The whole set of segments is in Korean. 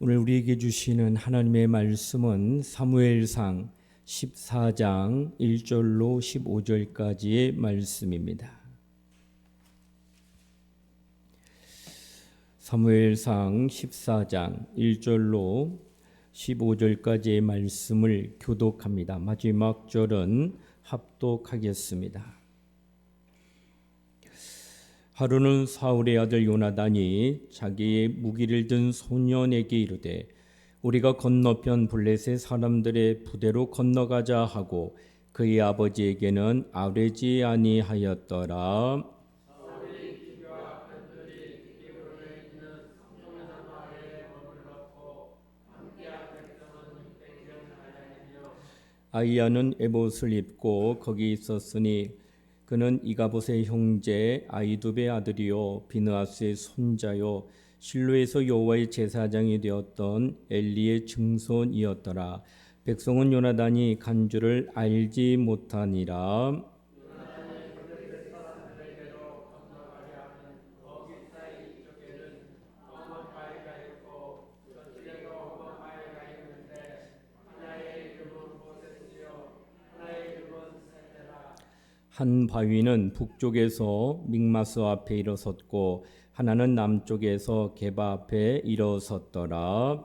오늘 우리에게 주시는 하나님의 말씀은 사무엘상 14장 1절로 15절까지의 말씀입니다. 사무엘상 14장 1절로 15절까지의 말씀을 교독합니다. 마지막 절은 합독하겠습니다. 하루는 사울의 아들 요나단이 자기의 무기를 든 소년에게 이르되 우리가 건너편 블레셋 사람들의 부대로 건너가자 하고 그의 아버지에게는 아뢰지 아니하였더라. 아이야는 에봇을 입고 거기 있었으니 그는 이가봇의 형제 아이두베 아들이요 비느아스의 손자요 실로에서 여호와의 제사장이 되었던 엘리의 증손이었더라. 백성은 요나단이 간 줄을 알지 못하니라. 한 바위는 북쪽에서 믹마스 앞에 일어섰고 하나는 남쪽에서 게바 앞에 일어섰더라.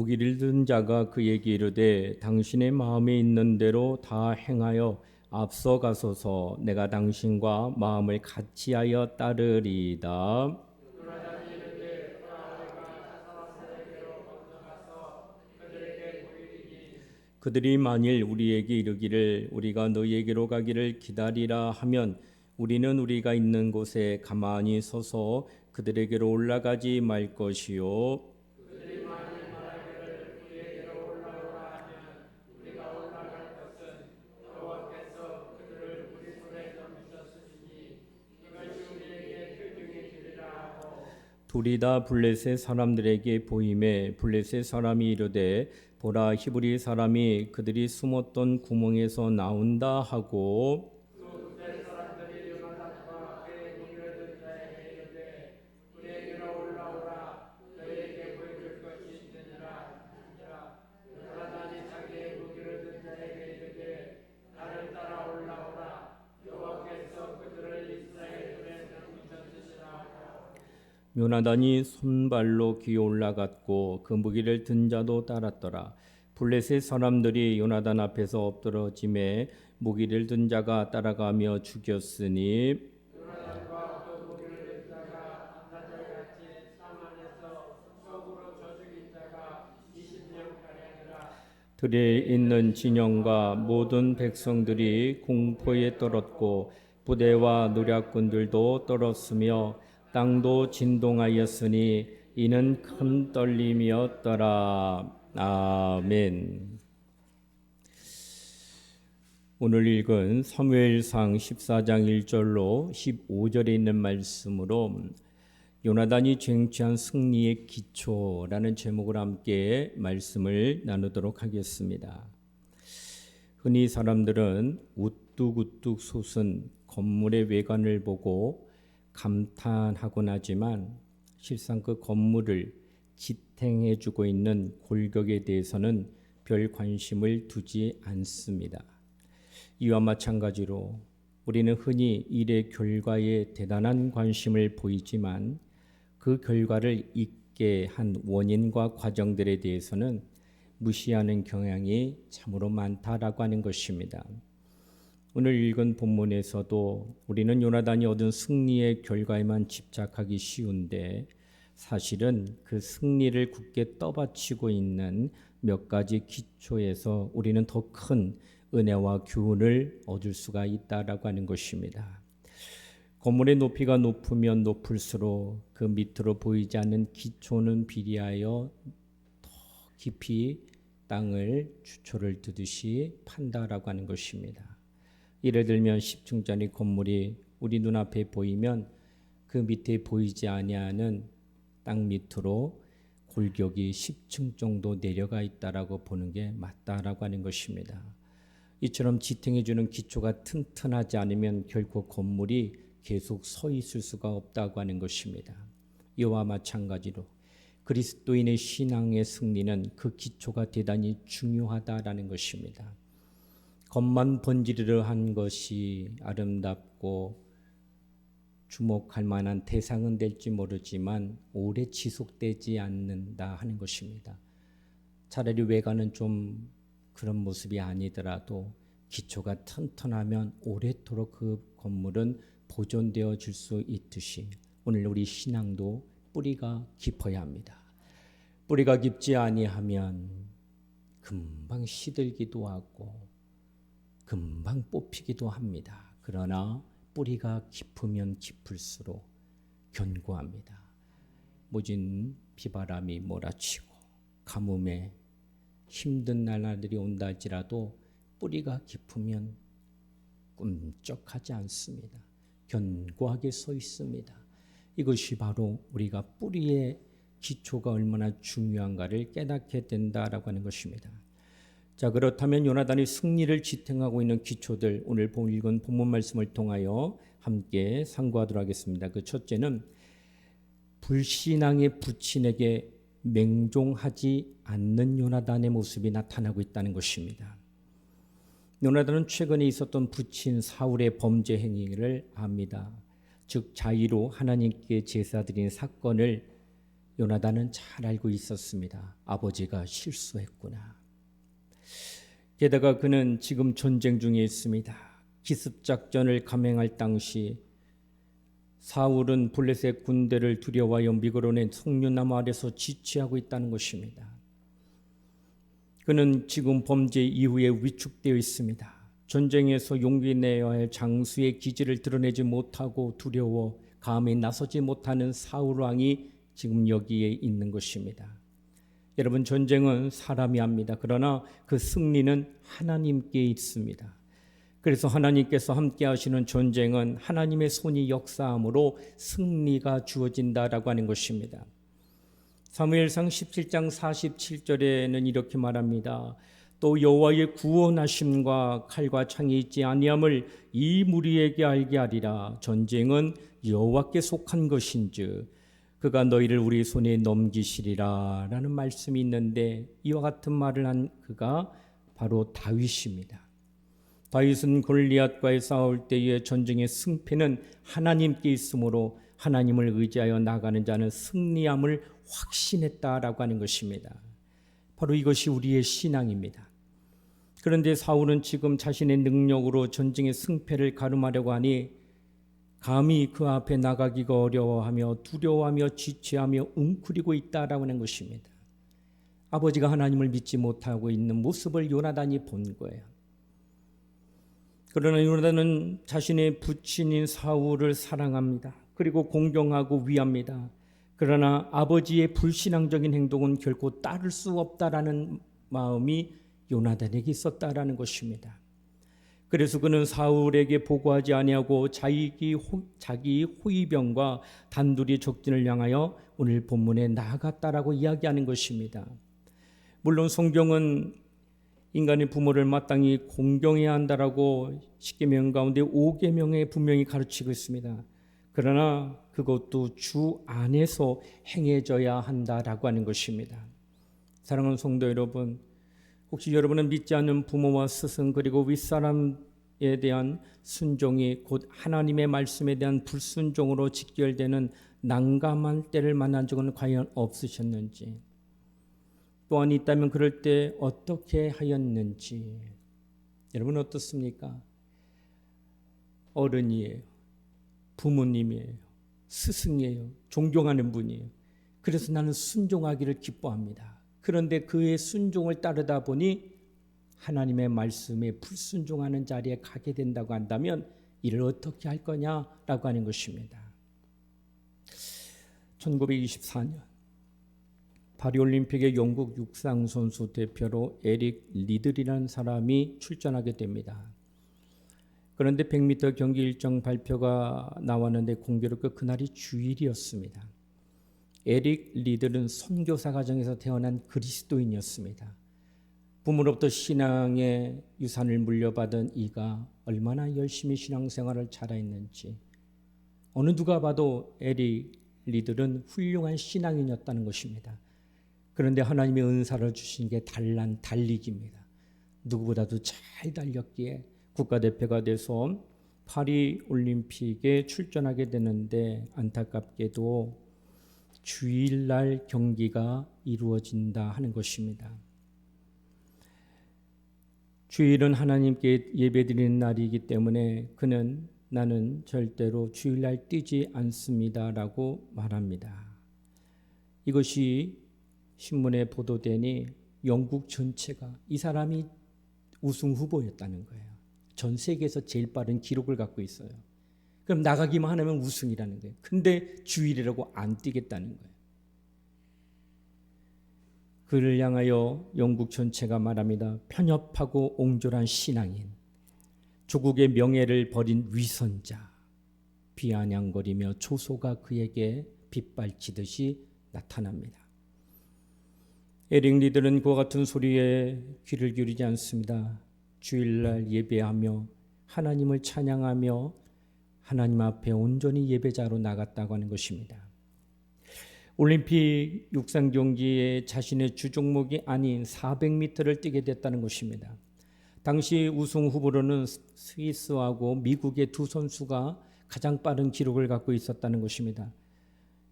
무기를 든 자가 그에게 이르되 당신의 마음에 있는 대로 다 행하여 앞서 가소서 내가 당신과 마음을 같이하여 따르리이다. 그들이 만일 우리에게 이르기를 우리가 너희에게로 가기를 기다리라 하면 우리는 우리가 있는 곳에 가만히 서서 그들에게로 올라가지 말 것이요 둘이 다 블레셋 사람들에게 보임에 블레셋 사람이 이르되 보라 히브리 사람이 그들이 숨었던 구멍에서 나온다 하고 요나단이 손발로 기어 올라갔고 그 무기를 든 자도 따랐더라. 블레셋 사람들이 요나단 앞에서 엎드러짐에 무기를 든 자가 따라가며 죽였으니 들에 있는 진영과 모든 백성들이 공포에 떨었고 부대와 노략군들도 떨었으며 땅도 진동하였으니 이는 큰 떨림이었더라. 아멘. 오늘 읽은 사무엘상 14장 1절로 15절에 있는 말씀으로 요나단이 쟁취한 승리의 기초라는 제목을 함께 말씀을 나누도록 하겠습니다. 흔히 사람들은 우뚝우뚝 솟은 건물의 외관을 보고 감탄하곤 하지만 실상 그 건물을 지탱해 주고 있는 골격에 대해서는 별 관심을 두지 않습니다. 이와 마찬가지로 우리는 흔히 일의 결과에 대단한 관심을 보이지만 그 결과를 있게 한 원인과 과정들에 대해서는 무시하는 경향이 참으로 많다라고 하는 것입니다. 오늘 읽은 본문에서도 우리는 요나단이 얻은 승리의 결과에만 집착하기 쉬운데 사실은 그 승리를 굳게 떠받치고 있는 몇 가지 기초에서 우리는 더 큰 은혜와 교훈을 얻을 수가 있다라고 하는 것입니다. 건물의 높이가 높으면 높을수록 그 밑으로 보이지 않는 기초는 비리하여 더 깊이 땅을 주초를 두듯이 판다라고 하는 것입니다. 예를 들면 10층짜리 건물이 우리 눈앞에 보이면 그 밑에 보이지 아니하는 땅 밑으로 골격이 10층 정도 내려가 있다라고 보는 게 맞다라고 하는 것입니다. 이처럼 지탱해 주는 기초가 튼튼하지 않으면 결코 건물이 계속 서 있을 수가 없다고 하는 것입니다. 이와 마찬가지로 그리스도인의 신앙의 승리는 그 기초가 대단히 중요하다라는 것입니다. 겉만 번지르르 한 것이 아름답고 주목할 만한 대상은 될지 모르지만 오래 지속되지 않는다 하는 것입니다. 차라리 외관은 좀 그런 모습이 아니더라도 기초가 튼튼하면 오래도록 그 건물은 보존되어 줄 수 있듯이 오늘 우리 신앙도 뿌리가 깊어야 합니다. 뿌리가 깊지 아니하면 금방 시들기도 하고 금방 뽑히기도 합니다. 그러나 뿌리가 깊으면 깊을수록 견고합니다. 모진 비바람이 몰아치고 가뭄에 힘든 나날들이 온다 할지라도 뿌리가 깊으면 꿈쩍하지 않습니다. 견고하게 서 있습니다. 이것이 바로 우리가 뿌리의 기초가 얼마나 중요한가를 깨닫게 된다라고 하는 것입니다. 자 그렇다면 요나단이 승리를 지탱하고 있는 기초들 오늘 본 읽은 본문 말씀을 통하여 함께 상고하도록 하겠습니다. 그 첫째는 불신앙의 부친에게 맹종하지 않는 요나단의 모습이 나타나고 있다는 것입니다. 요나단은 최근에 있었던 부친 사울의 범죄 행위를 압니다. 즉 자의로 하나님께 제사드린 사건을 요나단은 잘 알고 있었습니다. 아버지가 실수했구나. 게다가 그는 지금 전쟁 중에 있습니다. 기습 작전을 감행할 당시 사울은 블레셋 군대를 두려워하여 미그론의 송유나무 아래서 지치하고 있다는 것입니다. 그는 지금 범죄 이후에 위축되어 있습니다. 전쟁에서 용기 내야 할 장수의 기질을 드러내지 못하고 두려워 감히 나서지 못하는 사울 왕이 지금 여기에 있는 것입니다. 여러분 전쟁은 사람이 합니다. 그러나 그 승리는 하나님께 있습니다. 그래서 하나님께서 함께 하시는 전쟁은 하나님의 손이 역사함으로 승리가 주어진다라고 하는 것입니다. 사무엘상 17장 47절에는 이렇게 말합니다. 또 여호와의 구원하심과 칼과 창이 있지 아니함을 이 무리에게 알게 하리라. 전쟁은 여호와께 속한 것인즉 그가 너희를 우리 손에 넘기시리라 라는 말씀이 있는데 이와 같은 말을 한 그가 바로 다윗입니다. 다윗은 골리앗과의 싸울 때의 전쟁의 승패는 하나님께 있으므로 하나님을 의지하여 나가는 자는 승리함을 확신했다라고 하는 것입니다. 바로 이것이 우리의 신앙입니다. 그런데 사울은 지금 자신의 능력으로 전쟁의 승패를 가름하려고 하니 감히 그 앞에 나가기가 어려워하며 두려워하며 지체하며 웅크리고 있다라고 하는 것입니다. 아버지가 하나님을 믿지 못하고 있는 모습을 요나단이 본 거예요. 그러나 요나단은 자신의 부친인 사울을 사랑합니다. 그리고 공경하고 위합니다. 그러나 아버지의 불신앙적인 행동은 결코 따를 수 없다라는 마음이 요나단에게 있었다라는 것입니다. 그래서 그는 사울에게 보고하지 아니하고 자기 호, 자기 호위병과 단둘이 적진을 향하여 오늘 본문에 나아갔다라고 이야기하는 것입니다. 물론 성경은 인간의 부모를 마땅히 공경해야 한다라고 십계명 가운데 5계명에 분명히 가르치고 있습니다. 그러나 그것도 주 안에서 행해져야 한다라고 하는 것입니다. 사랑하는 성도 여러분, 혹시 여러분은 믿지 않는 부모와 스승 그리고 윗사람에 대한 순종이 곧 하나님의 말씀에 대한 불순종으로 직결되는 난감한 때를 만난 적은 과연 없으셨는지 또한 있다면 그럴 때 어떻게 하였는지 여러분 어떻습니까? 어른이에요. 부모님이에요. 스승이에요. 존경하는 분이에요. 그래서 나는 순종하기를 기뻐합니다. 그런데 그의 순종을 따르다 보니 하나님의 말씀에 불순종하는 자리에 가게 된다고 한다면 이를 어떻게 할 거냐라고 하는 것입니다. 1924년 파리올림픽의 영국 육상 선수 대표로 에릭 리들이라는 사람이 출전하게 됩니다. 그런데 100m 경기 일정 발표가 나왔는데 공교롭게 그날이 주일이었습니다. 에릭 리들은 선교사 가정에서 태어난 그리스도인이었습니다. 부모로부터 신앙의 유산을 물려받은 이가 얼마나 열심히 신앙생활을 잘했는지 어느 누가 봐도 에릭 리들은 훌륭한 신앙인이었다는 것입니다. 그런데 하나님의 은사를 주신 게 달란 달리기입니다. 누구보다도 잘 달렸기에 국가대표가 돼서 파리 올림픽에 출전하게 되는데 안타깝게도 주일날 경기가 이루어진다 하는 것입니다. 주일은 하나님께 예배드리는 날이기 때문에 그는 나는 절대로 주일날 뛰지 않습니다라고 말합니다. 이것이 신문에 보도되니 영국 전체가 이 사람이 우승 후보였다는 거예요. 전 세계에서 제일 빠른 기록을 갖고 있어요. 그럼 나가기만 하면 우승이라는 거예요. 근데 주일이라고 안 뛰겠다는 거예요. 그를 향하여 영국 전체가 말합니다. 편협하고 옹졸한 신앙인, 조국의 명예를 버린 위선자, 비아냥거리며 조소가 그에게 빗발치듯이 나타납니다. 에릭 리들은 그와 같은 소리에 귀를 기울이지 않습니다. 주일날 예배하며 하나님을 찬양하며 하나님 앞에 온전히 예배자로 나갔다고 하는 것입니다. 올림픽 육상 경기에 자신의 주 종목이 아닌 400m를 뛰게 됐다는 것입니다. 당시 우승 후보로는 스위스하고 미국의 두 선수가 가장 빠른 기록을 갖고 있었다는 것입니다.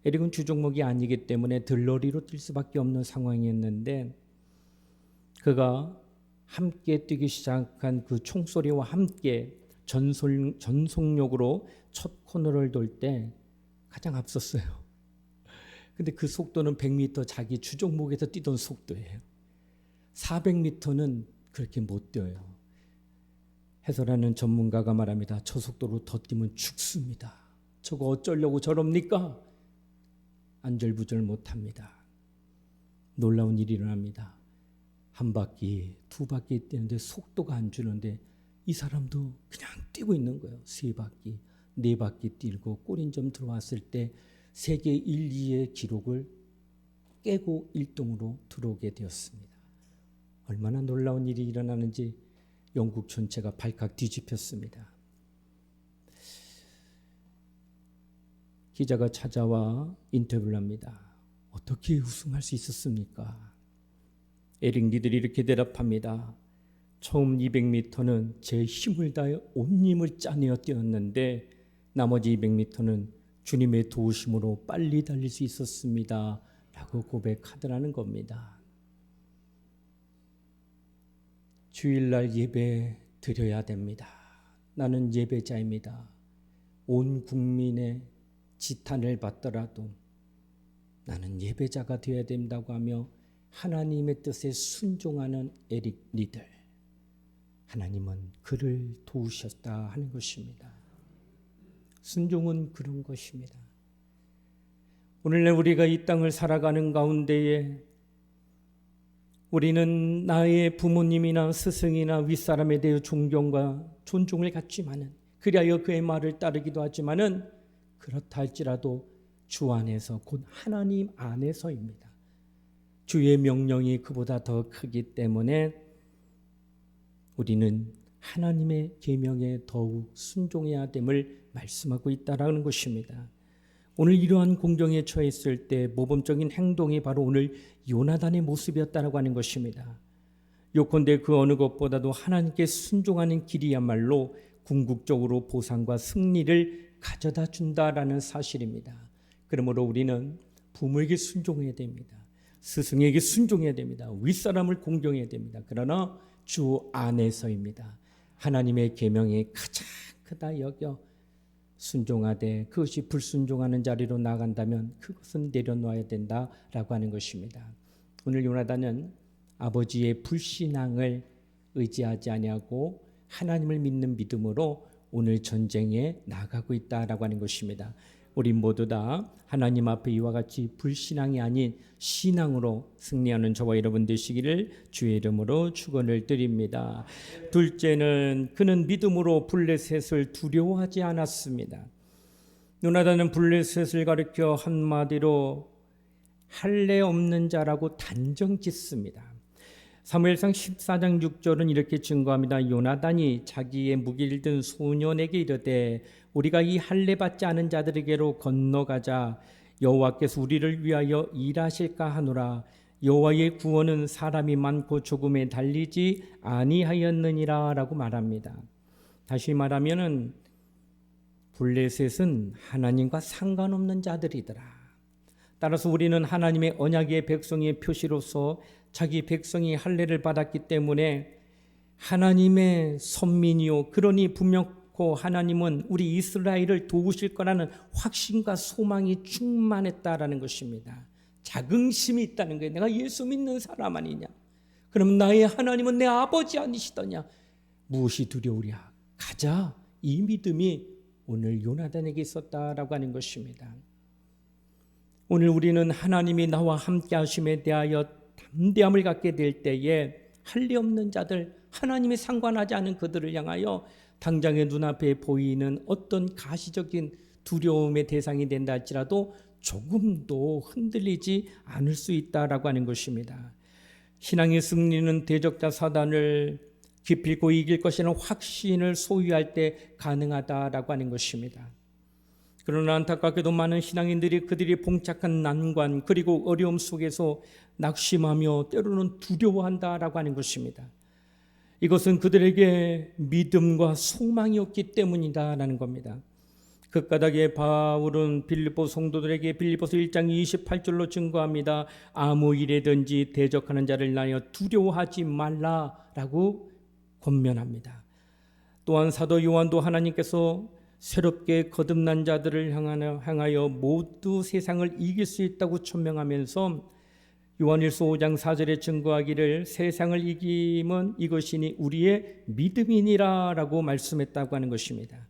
에릭은 주 종목이 아니기 때문에 들러리로 뛸 수밖에 없는 상황이었는데 그가 함께 뛰기 시작한 그 총소리와 함께 전속, 전속력으로 첫 코너를 돌 때 가장 앞섰어요. 근데 그 속도는 100m 자기 주종목에서 뛰던 속도예요. 400m는 그렇게 못 뛰어요. 해설하는 전문가가 말합니다. 저 속도로 더 뛰면 죽습니다. 저거 어쩌려고 저럽니까? 안절부절 못합니다. 놀라운 일이 일어납니다. 한 바퀴, 두 바퀴 뛰는데 속도가 안 주는데 이 사람도 그냥 뛰고 있는 거예요. 세 바퀴, 네 바퀴 뛰고 꼬린점 들어왔을 때 세계 1, 2의 기록을 깨고 1등으로 들어오게 되었습니다. 얼마나 놀라운 일이 일어나는지 영국 전체가 발칵 뒤집혔습니다. 기자가 찾아와 인터뷰를 합니다. 어떻게 우승할 수 있었습니까? 에릭 니들이 이렇게 대답합니다. 처음 200m는 제 힘을 다해 온 힘을 짜내어 뛰었는데 나머지 200m는 주님의 도우심으로 빨리 달릴 수 있었습니다. 라고 고백하더라는 겁니다. 주일날 예배 드려야 됩니다. 나는 예배자입니다. 온 국민의 지탄을 받더라도 나는 예배자가 되어야 된다고 하며 하나님의 뜻에 순종하는 에릭 리들. 하나님은 그를 도우셨다 하는 것입니다. 순종은 그런 것입니다. 오늘날 우리가 이 땅을 살아가는 가운데에 우리는 나의 부모님이나 스승이나 윗사람에 대해 존경과 존중을 갖지만은 그리하여 그의 말을 따르기도 하지만은 그렇다 할지라도 주 안에서 곧 하나님 안에서입니다. 주의 명령이 그보다 더 크기 때문에 우리는 하나님의 계명에 더욱 순종해야 됨을 말씀하고 있다라는 것입니다. 오늘 이러한 공경에 처했을 때 모범적인 행동이 바로 오늘 요나단의 모습이었다라고 하는 것입니다. 요컨대 그 어느 것보다도 하나님께 순종하는 길이야말로 궁극적으로 보상과 승리를 가져다 준다라는 사실입니다. 그러므로 우리는 부모에게 순종해야 됩니다. 스승에게 순종해야 됩니다. 윗사람을 공경해야 됩니다. 그러나 주 안에서입니다. 하나님의 계명이 가장 크다 여겨 순종하되 그것이 불순종하는 자리로 나간다면 그것은 내려놓아야 된다라고 하는 것입니다. 오늘 요나단은 아버지의 불신앙을 의지하지 아니하고 하나님을 믿는 믿음으로 오늘 전쟁에 나가고 있다라고 하는 것입니다. 우리 모두 다 하나님 앞에 이와 같이 불신앙이 아닌 신앙으로 승리하는 저와 여러분 되시기를 주의 이름으로 축원을 드립니다. 둘째는 그는 믿음으로 블레셋을 두려워하지 않았습니다. 누나다는 블레셋을 가리켜 한마디로 할례 없는 자라고 단정 짓습니다. 사무엘상 14장 6절은 이렇게 증거합니다. 요나단이 자기의 무기를 든 소년에게 이르되 우리가 이 할례 받지 않은 자들에게로 건너가자 여호와께서 우리를 위하여 일하실까 하노라 여호와의 구원은 사람이 많고 조금에 달리지 아니하였느니라라고 말합니다. 다시 말하면은 블레셋은 하나님과 상관없는 자들이더라. 따라서 우리는 하나님의 언약의 백성의 표시로서 자기 백성이 할례를 받았기 때문에 하나님의 선민이요 그러니 분명코 하나님은 우리 이스라엘을 도우실 거라는 확신과 소망이 충만했다라는 것입니다. 자긍심이 있다는 거예요. 내가 예수 믿는 사람 아니냐? 그럼 나의 하나님은 내 아버지 아니시더냐? 무엇이 두려우랴? 가자. 이 믿음이 오늘 요나단에게 있었다라고 하는 것입니다. 오늘 우리는 하나님이 나와 함께 하심에 대하여 담대함을 갖게 될 때에 할리 없는 자들, 하나님이 상관하지 않은 그들을 향하여 당장의 눈앞에 보이는 어떤 가시적인 두려움의 대상이 된다 할지라도 조금도 흔들리지 않을 수 있다라고 하는 것입니다. 신앙의 승리는 대적자 사단을 기필고 이길 것이라는 확신을 소유할 때 가능하다라고 하는 것입니다. 그러나 안타깝게도 많은 신앙인들이 그들이 봉착한 난관 그리고 어려움 속에서 낙심하며 때로는 두려워한다라고 하는 것입니다. 이것은 그들에게 믿음과 소망이 없기 때문이다라는 겁니다. 그 까닭에 바울은 빌립보 성도들에게 빌립보서 1장 28절로 증거합니다. 아무 일에든지 대적하는 자를 나여 두려워하지 말라라고 권면합니다. 또한 사도 요한도 하나님께서 새롭게 거듭난 자들을 향하여 모두 세상을 이길 수 있다고 천명하면서 요한일서 5장 4절에 증거하기를 세상을 이김은 이것이니 우리의 믿음이니라라고 말씀했다고 하는 것입니다.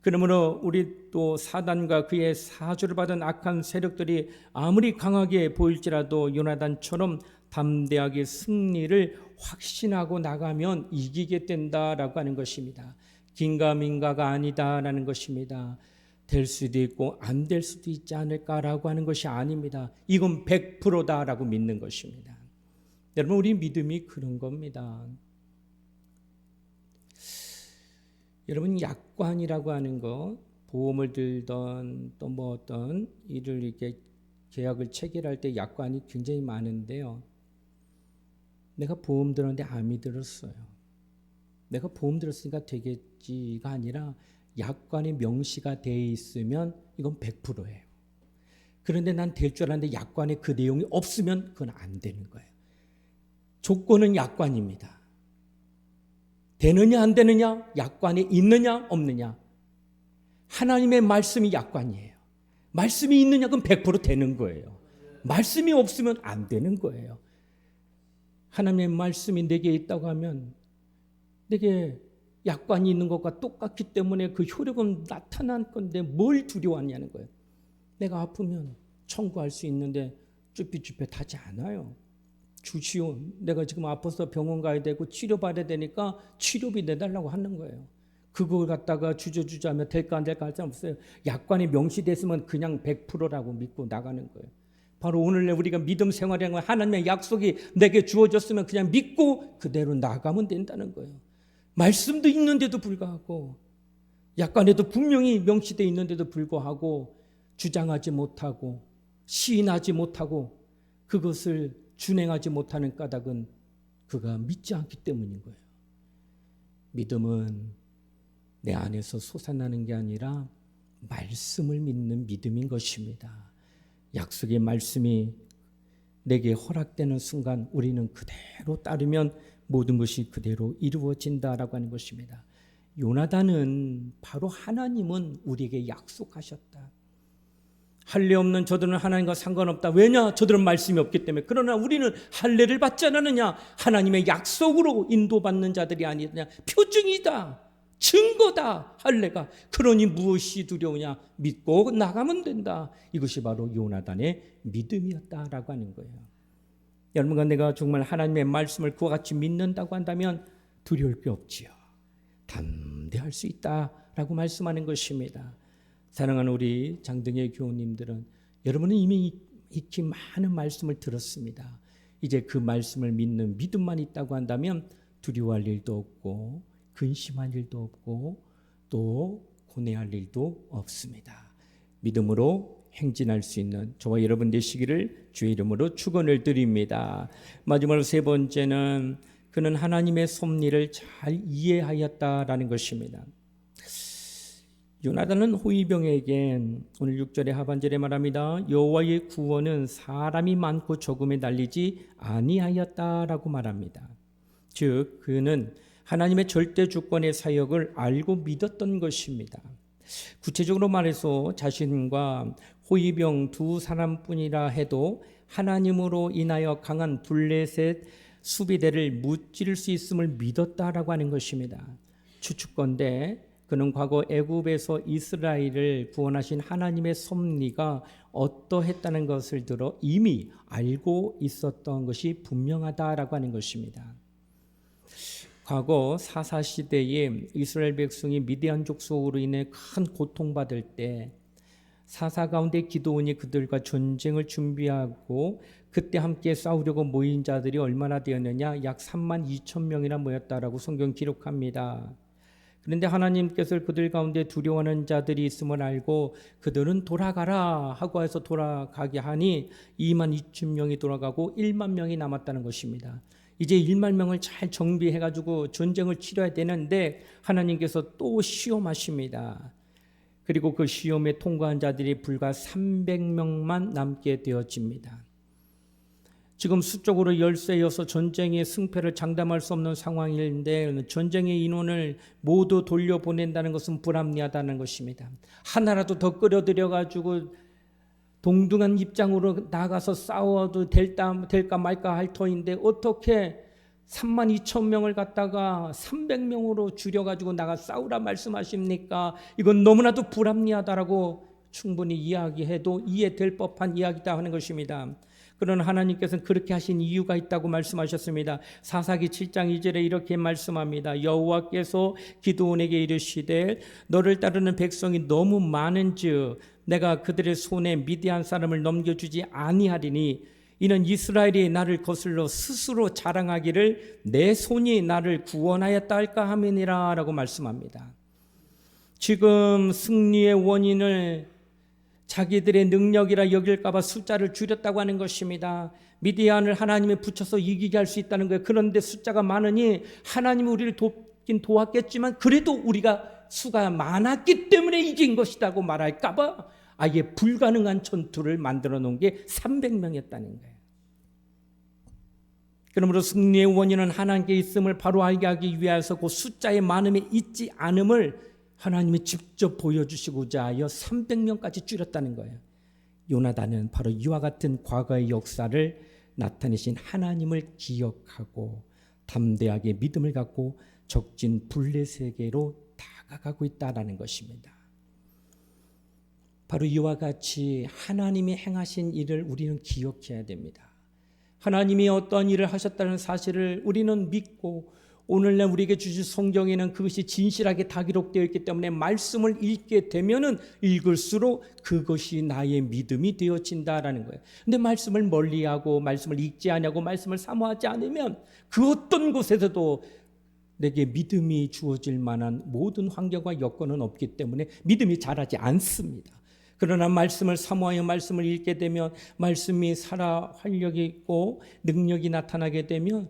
그러므로 우리 또 사단과 그의 사주를 받은 악한 세력들이 아무리 강하게 보일지라도 요나단처럼 담대하게 승리를 확신하고 나가면 이기게 된다라고 하는 것입니다. 긴가민가가 아니다라는 것입니다. 될 수도 있고 안 될 수도 있지 않을까라고 하는 것이 아닙니다. 이건 100%다라고 믿는 것입니다. 여러분 우리 믿음이 그런 겁니다. 여러분 약관이라고 하는 거 보험을 들던 또 뭐 어떤 일을 이렇게 계약을 체결할 때 약관이 굉장히 많은데요. 내가 보험 들었는데 암이 들었어요. 내가 보험 들었으니까 되겠지가 아니라 약관이 명시가 돼 있으면 이건 100%예요. 그런데 난 될 줄 알았는데 약관에 그 내용이 없으면 그건 안 되는 거예요. 조건은 약관입니다. 되느냐 안 되느냐 약관에 있느냐 없느냐 하나님의 말씀이 약관이에요. 말씀이 있느냐 그럼 100% 되는 거예요. 말씀이 없으면 안 되는 거예요. 하나님의 말씀이 내게 있다고 하면 내게 약관이 있는 것과 똑같기 때문에 그 효력은 나타난 건데 뭘 두려워하냐는 거예요. 내가 아프면 청구할 수 있는데 쭈삣쭈삣하지 않아요. 주시오. 내가 지금 아파서 병원 가야 되고 치료받아야 되니까 치료비 내달라고 하는 거예요. 그걸 갖다가 주저주저하면 될까 안 될까 할수 없어요. 약관이 명시됐으면 그냥 100%라고 믿고 나가는 거예요. 바로 오늘날 우리가 믿음 생활이라는 건 하나님의 약속이 내게 주어졌으면 그냥 믿고 그대로 나가면 된다는 거예요. 말씀도 있는데도 불구하고 약관에도 분명히 명시되어 있는데도 불구하고 주장하지 못하고 시인하지 못하고 그것을 준행하지 못하는 까닭은 그가 믿지 않기 때문인 거예요. 믿음은 내 안에서 솟아나는 게 아니라 말씀을 믿는 믿음인 것입니다. 약속의 말씀이 내게 허락되는 순간 우리는 그대로 따르면 모든 것이 그대로 이루어진다라고 하는 것입니다. 요나단은 바로 하나님은 우리에게 약속하셨다. 할례 없는 저들은 하나님과 상관없다. 왜냐? 저들은 말씀이 없기 때문에. 그러나 우리는 할례를 받지 않느냐? 하나님의 약속으로 인도받는 자들이 아니냐? 표징이다. 증거다. 할례가. 그러니 무엇이 두려우냐? 믿고 나가면 된다. 이것이 바로 요나단의 믿음이었다라고 하는 거예요. 여러분과 내가 정말 하나님의 말씀을 그와 같이 믿는다고 한다면 두려울 게 없지요. 담대할 수 있다라고 말씀하는 것입니다. 사랑하는 우리 장등의 교우님들은 여러분은 이미 익히 많은 말씀을 들었습니다. 이제 그 말씀을 믿는 믿음만 있다고 한다면 두려워할 일도 없고 근심할 일도 없고 또 고뇌할 일도 없습니다. 믿음으로 행진할 수 있는 저와 여러분 되시기를 주의 이름으로 축원을 드립니다. 마지막으로 세 번째는 그는 하나님의 섭리를 잘 이해하였다라는 것입니다. 요나단은 호위병에게 오늘 6절의 하반절에 말합니다. 여호와의 구원은 사람이 많고 적음에 달리지 아니하였다라고 말합니다. 즉 그는 하나님의 절대 주권의 사역을 알고 믿었던 것입니다. 구체적으로 말해서 자신과 호위병 두 사람뿐이라 해도 하나님으로 인하여 강한 블레셋 수비대를 무찌를 수 있음을 믿었다라고 하는 것입니다. 추측건데 그는 과거 애굽에서 이스라엘을 구원하신 하나님의 섭리가 어떠했다는 것을 들어 이미 알고 있었던 것이 분명하다라고 하는 것입니다. 과거 사사 시대에 이스라엘 백성이 미디안 족 속으로 인해 큰 고통받을 때 사사 가운데 기도원이 그들과 전쟁을 준비하고 그때 함께 싸우려고 모인 자들이 얼마나 되었느냐 약 3만 2천 명이나 모였다라고 성경 기록합니다. 그런데 하나님께서 그들 가운데 두려워하는 자들이 있음을 알고 그들은 돌아가라 하고 해서 돌아가게 하니 2만 2천 명이 돌아가고 1만 명이 남았다는 것입니다. 이제 1만 명을 잘 정비해 가지고 전쟁을 치러야 되는데 하나님께서 또 시험하십니다. 그리고 그 시험에 통과한 자들이 불과 300명만 남게 되어집니다. 지금 수적으로 열세여서 전쟁의 승패를 장담할 수 없는 상황인데 전쟁의 인원을 모두 돌려보낸다는 것은 불합리하다는 것입니다. 하나라도 더 끌어들여 가지고 동등한 입장으로 나가서 싸워도 될까, 될까 말까 할 터인데 어떻게 3만 2천 명을 갖다가 300명으로 줄여가지고 나가 싸우라 말씀하십니까? 이건 너무나도 불합리하다라고 충분히 이야기해도 이해될 법한 이야기다 하는 것입니다. 그러나 하나님께서는 그렇게 하신 이유가 있다고 말씀하셨습니다. 사사기 7장 2절에 이렇게 말씀합니다. 여호와께서 기도원에게 이르시되 너를 따르는 백성이 너무 많은즉 내가 그들의 손에 미디안 사람을 넘겨주지 아니하리니 이는 이스라엘이 나를 거슬러 스스로 자랑하기를 내 손이 나를 구원하였다 할까 함이니라라고 말씀합니다. 지금 승리의 원인을 자기들의 능력이라 여길까봐 숫자를 줄였다고 하는 것입니다. 미디안을 하나님에 붙여서 이기게 할 수 있다는 거예요. 그런데 숫자가 많으니 하나님이 우리를 돕긴 도왔겠지만 그래도 우리가 수가 많았기 때문에 이긴 것이라고 말할까봐 아예 불가능한 전투를 만들어 놓은 게 300명이었다는 거예요. 그러므로 승리의 원인은 하나님께 있음을 바로 알게 하기 위해서 그 숫자의 많음에 있지 않음을 하나님이 직접 보여주시고자 하여 300명까지 줄였다는 거예요. 요나단은 바로 이와 같은 과거의 역사를 나타내신 하나님을 기억하고 담대하게 믿음을 갖고 적진 블레세계로 다가가고 있다라는 것입니다. 바로 이와 같이 하나님이 행하신 일을 우리는 기억해야 됩니다. 하나님이 어떤 일을 하셨다는 사실을 우리는 믿고 오늘날 우리에게 주신 성경에는 그것이 진실하게 다 기록되어 있기 때문에 말씀을 읽게 되면은 읽을수록 그것이 나의 믿음이 되어진다라는 거예요. 근데 말씀을 멀리하고 말씀을 읽지 않냐고 말씀을 사모하지 않으면 그 어떤 곳에서도 내게 믿음이 주어질 만한 모든 환경과 여건은 없기 때문에 믿음이 자라지 않습니다. 그러나 말씀을 사모하여 말씀을 읽게 되면 말씀이 살아 활력이 있고 능력이 나타나게 되면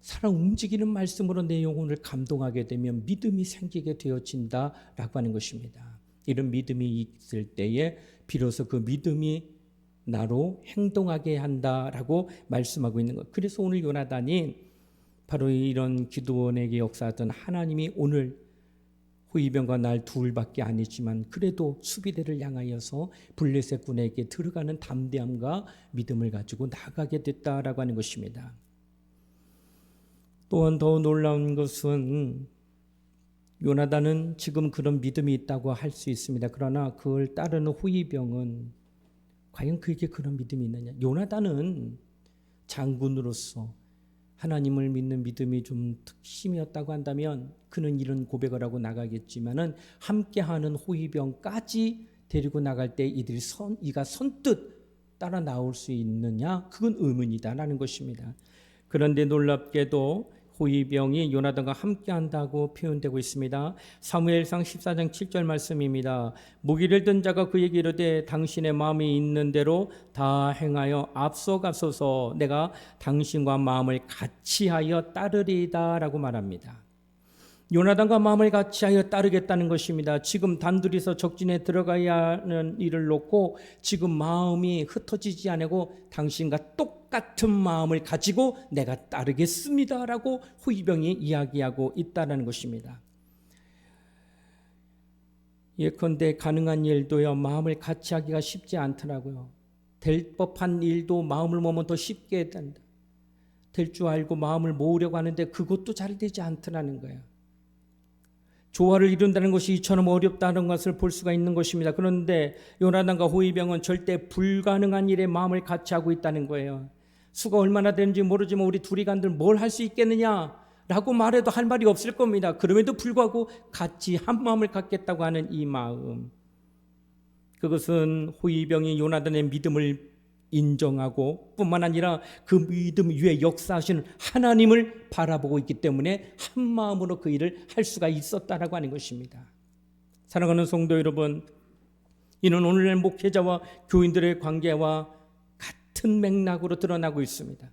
살아 움직이는 말씀으로 내 영혼을 감동하게 되면 믿음이 생기게 되어진다라고 하는 것입니다. 이런 믿음이 있을 때에 비로소 그 믿음이 나로 행동하게 한다라고 말씀하고 있는 것. 그래서 오늘 요나단이 바로 이런 기도원에게 역사하던 하나님이 오늘 후이병과 날 둘밖에 아니지만 그래도 수비대를 향하여서 블레셋 군에게 들어가는 담대함과 믿음을 가지고 나가게 됐다라고 하는 것입니다. 또한 더 놀라운 것은 요나단은 지금 그런 믿음이 있다고 할 수 있습니다. 그러나 그걸 따르는 후이병은 과연 그에게 그런 믿음이 있느냐? 요나단은 장군으로서 하나님을 믿는 믿음이 좀 특심이었다고 한다면 그는 이런 고백을 하고 나가겠지만은 함께하는 호위병까지 데리고 나갈 때 이들이 선 이가 선뜻 따라 나올 수 있느냐? 그건 의문이다라는 것입니다. 그런데 놀랍게도 호위병이 요나단과 함께 한다고 표현되고 있습니다. 사무엘상 14장 7절 말씀입니다. 무기를 든 자가 그에게 이르되 당신의 마음이 있는 대로 다 행하여 앞서가소서 내가 당신과 마음을 같이 하여 따르리다라고 말합니다. 요나단과 마음을 같이 하여 따르겠다는 것입니다. 지금 단둘이서 적진에 들어가야 하는 일을 놓고 지금 마음이 흩어지지 않고 당신과 똑 같은 마음을 가지고 내가 따르겠습니다라고 호위병이 이야기하고 있다는 것입니다. 예컨대 가능한 일도요 마음을 같이 하기가 쉽지 않더라고요. 될 법한 일도 마음을 모으면 더 쉽게 된다. 될 줄 알고 마음을 모으려고 하는데 그것도 잘 되지 않더라는 거예요. 조화를 이룬다는 것이 이처럼 어렵다는 것을 볼 수가 있는 것입니다. 그런데 요나단과 호위병은 절대 불가능한 일에 마음을 같이 하고 있다는 거예요. 수가 얼마나 되는지 모르지만 우리 둘이 간들 뭘 할 수 있겠느냐? 라고 말해도 할 말이 없을 겁니다. 그럼에도 불구하고 같이 한 마음을 갖겠다고 하는 이 마음. 그것은 호위병이 요나단의 믿음을 인정하고 뿐만 아니라 그 믿음 위에 역사하시는 하나님을 바라보고 있기 때문에 한 마음으로 그 일을 할 수가 있었다라고 하는 것입니다. 사랑하는 성도 여러분, 이는 오늘날 목회자와 교인들의 관계와 같은 맥락으로 드러나고 있습니다.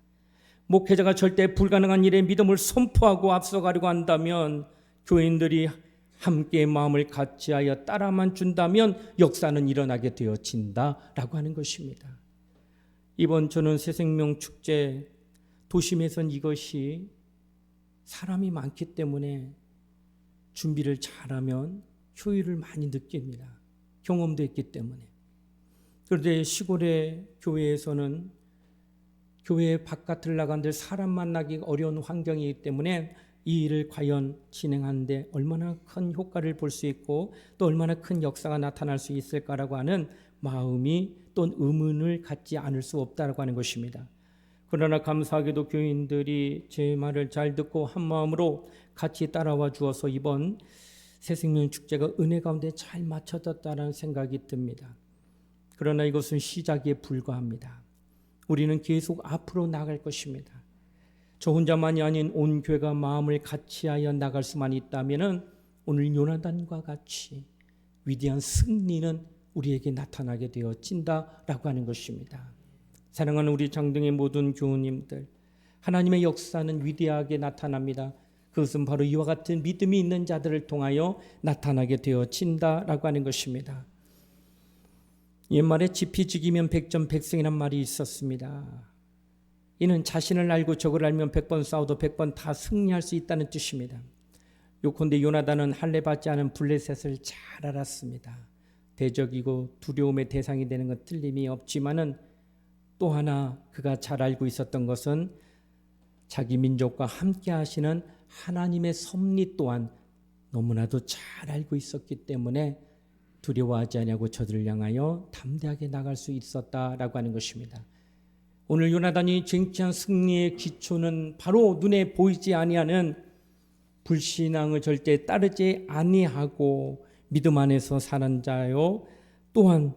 목회자가 절대 불가능한 일에 믿음을 선포하고 앞서가려고 한다면 교인들이 함께 마음을 같이 하여 따라만 준다면 역사는 일어나게 되어진다라고 하는 것입니다. 이번 저는 새 생명 축제 도심에선 이것이 사람이 많기 때문에 준비를 잘하면 효율을 많이 느낍니다. 경험도 했기 때문에. 그런데 시골의 교회에서는 교회 바깥을 나간들 사람 만나기 어려운 환경이기 때문에 이 일을 과연 진행하는데 얼마나 큰 효과를 볼 수 있고 또 얼마나 큰 역사가 나타날 수 있을까라고 하는 마음이 또 의문을 갖지 않을 수 없다라고 하는 것입니다. 그러나 감사하게도 교인들이 제 말을 잘 듣고 한 마음으로 같이 따라와 주어서 이번 새생명 축제가 은혜 가운데 잘 맞춰졌다는 생각이 듭니다. 그러나 이것은 시작에 불과합니다. 우리는 계속 앞으로 나갈 것입니다. 저 혼자만이 아닌 온 교회가 마음을 같이하여 나갈 수만 있다면은 오늘 요나단과 같이 위대한 승리는 우리에게 나타나게 되어진다라고 하는 것입니다. 사랑하는 우리 장등의 모든 교우님들, 하나님의 역사는 위대하게 나타납니다. 그것은 바로 이와 같은 믿음이 있는 자들을 통하여 나타나게 되어진다라고 하는 것입니다. 옛말에 지피지기면 백전백승이란 말이 있었습니다. 이는 자신을 알고 적을 알면 백번 싸워도 백번 다 승리할 수 있다는 뜻입니다. 요컨대 요나단은 할례 받지 않은 블레셋을 잘 알았습니다. 대적이고 두려움의 대상이 되는 것 틀림이 없지만은 또 하나 그가 잘 알고 있었던 것은 자기 민족과 함께 하시는 하나님의 섭리 또한 너무나도 잘 알고 있었기 때문에 두려워하지 않냐고 저들을 향하여 담대하게 나갈 수 있었다라고 하는 것입니다. 오늘 요나단이 쟁취한 승리의 기초는 바로 눈에 보이지 아니하는 불신앙을 절대 따르지 아니하고 믿음 안에서 사는 자요 또한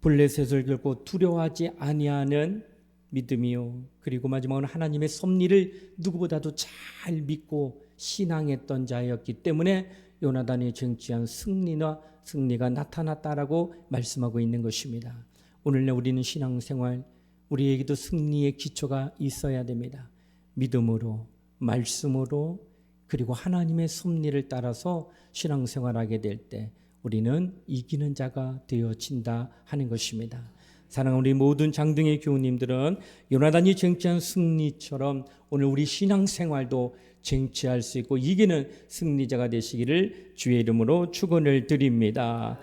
블레셋을 결고 두려워하지 아니하는 믿음이요 그리고 마지막으로 하나님의 섭리를 누구보다도 잘 믿고 신앙했던 자였기 때문에 요나단이 쟁취한 승리나 승리가 나타났다라고 말씀하고 있는 것입니다. 오늘날 우리는 신앙생활 우리에게도 승리의 기초가 있어야 됩니다. 믿음으로 말씀으로 그리고 하나님의 섭리를 따라서 신앙생활하게 될 때 우리는 이기는 자가 되어진다 하는 것입니다. 사랑하는 우리 모든 장등의 교우님들은 요나단이 쟁취한 승리처럼 오늘 우리 신앙생활도 쟁취할 수 있고 이기는 승리자가 되시기를 주의 이름으로 축원을 드립니다.